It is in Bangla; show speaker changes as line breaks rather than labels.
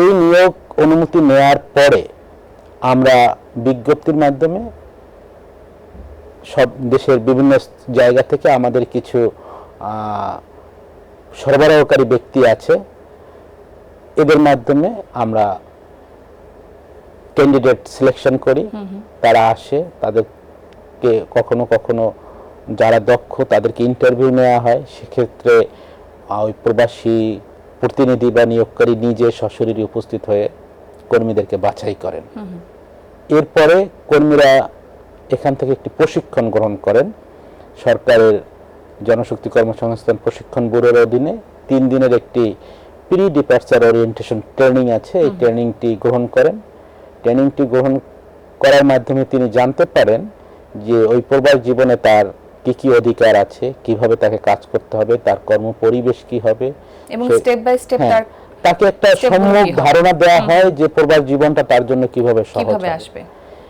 এই নিয়োগ অনুমতি নেয়ার পরে আমরা বিজ্ঞপ্তির মাধ্যমে সব দেশের বিভিন্ন জায়গা থেকে আমাদের কিছু সরবরাহকারী ব্যক্তি আছে। এদের মাধ্যমে আমরা ক্যান্ডিডেট সিলেকশন করি। তারা আসে তাদেরকে কখনো কখনো যারা দক্ষ তাদেরকে ইন্টারভিউ নেওয়া হয়। সেক্ষেত্রে ওই প্রবাসী প্রতিনিধি বা নিয়োগকারী নিজে সশরীরে উপস্থিত হয়ে কর্মীদেরকে বাছাই করেন। এরপরে কর্মীরা এখান থেকে একটি প্রশিক্ষণ গ্রহণ করেন। সরকারের জনশক্তি কর্মসংস্থান প্রশিক্ষণ ব্যুরোর অধীনে তিন দিনের একটি প্রি ডিপার্চার ওরিয়েন্টেশন ট্রেনিং আছে। এই ট্রেনিংটি গ্রহণ করেন। ট্রেনিংটি গ্রহণ করার মাধ্যমে তিনি জানতে পারেন যে ওই প্রবাস জীবনে তার কী কী অধিকার আছে কীভাবে তাকে কাজ করতে হবে তার কর্ম পরিবেশ কি হবে
এবং স্টেপ বাই স্টেপ তার
তাকে একটা সম্যক ধারণা দেওয়া হয় যে প্রবাস জীবনটা তার জন্য কীভাবে সহজ
কীভাবে। আসবে।